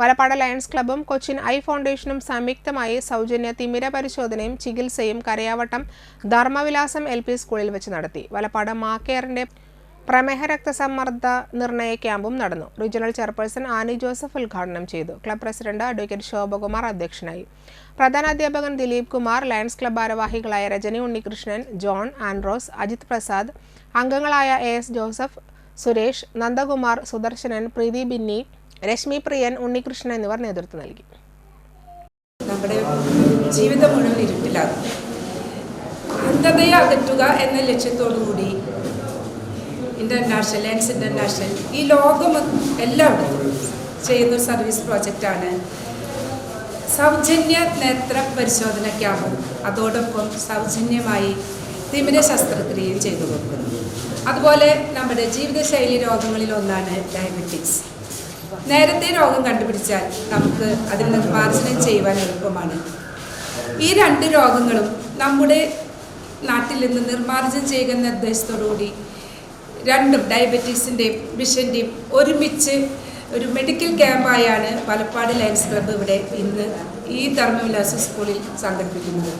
Valappad Lions ക്ലബ്ബും Cochin eye ഫൗണ്ടേഷനും സംയുക്തമായി സൗജന്യ തിമിര പരിശോധനയും ചികിത്സയും കരയാവട്ടം ധർമ്മവിലാസം എൽ പി സ്കൂളിൽ വെച്ച് നടത്തി. വലപ്പാട് മാക്കേറിന്റെ പ്രമേഹ രക്തസമ്മർദ്ദ നിർണയ ക്യാമ്പും നടന്നു. റീജിയണൽ ചെയർപേഴ്സൺ ആനി ജോസഫ് ഉദ്ഘാടനം ചെയ്തു. ക്ലബ് പ്രസിഡന്റ് അഡ്വക്കേറ്റ് ശോഭകുമാർ അധ്യക്ഷനായി. പ്രധാനാധ്യാപകൻ ദിലീപ് കുമാർ ലയൺസ് ക്ലബ് ഭാരവാഹികളായ രജനി ഉണ്ണികൃഷ്ണൻ ജോൺ ആൻഡ്രോസ് അജിത് പ്രസാദ് അംഗങ്ങളായ A S Joseph Suresh Nandakumar Sudarsanan Preethi Binny Rashmi Priyan Unnikrishnan എന്നിവർ നേതൃത്വം നൽകി. നമ്മുടെ ജീവിതം മുഴുവൻ ഇരുട്ടിലാകും. അന്ധതയെ അകറ്റുക എന്ന ലക്ഷ്യത്തോടു കൂടി ഇന്റർനാഷണൽ ലെൻസ് ഇന്റർനാഷണൽ ഈ ലോകം എല്ലായിടത്തും ചെയ്യുന്ന സർവീസ് പ്രോജക്റ്റാണ് സൗജന്യ നേത്ര പരിശോധന ക്യാമ്പും അതോടൊപ്പം സൗജന്യമായി തിമിര ശസ്ത്രക്രിയയും ചെയ്തു കൊടുക്കുന്നു. അതുപോലെ നമ്മുടെ ജീവിതശൈലി രോഗങ്ങളിൽ ഒന്നാണ് ഡയബറ്റിക്സ് നേരത്തെ രോഗം കണ്ടുപിടിച്ചാൽ നമുക്ക് അതിൽ നിർമ്മാർജനം ചെയ്യുവാൻ എളുപ്പമാണ്. ഈ രണ്ട് രോഗങ്ങളും നമ്മുടെ നാട്ടിൽ നിന്ന് നിർമ്മാർജനം ചെയ്യുക എന്ന നിർദ്ദേശത്തോടുകൂടി രണ്ടും ഡയബറ്റീസിന്റെയും വിഷന്റെയും ഒരുമിച്ച് ഒരു മെഡിക്കൽ ക്യാമ്പായാണ് പലപ്പാട് ലയൻസ് ക്ലബ്ബ് ഇവിടെ ഇന്ന് ഈ ധർമ്മവിലാസ സ്കൂളിൽ സംഘടിപ്പിക്കുന്നത്.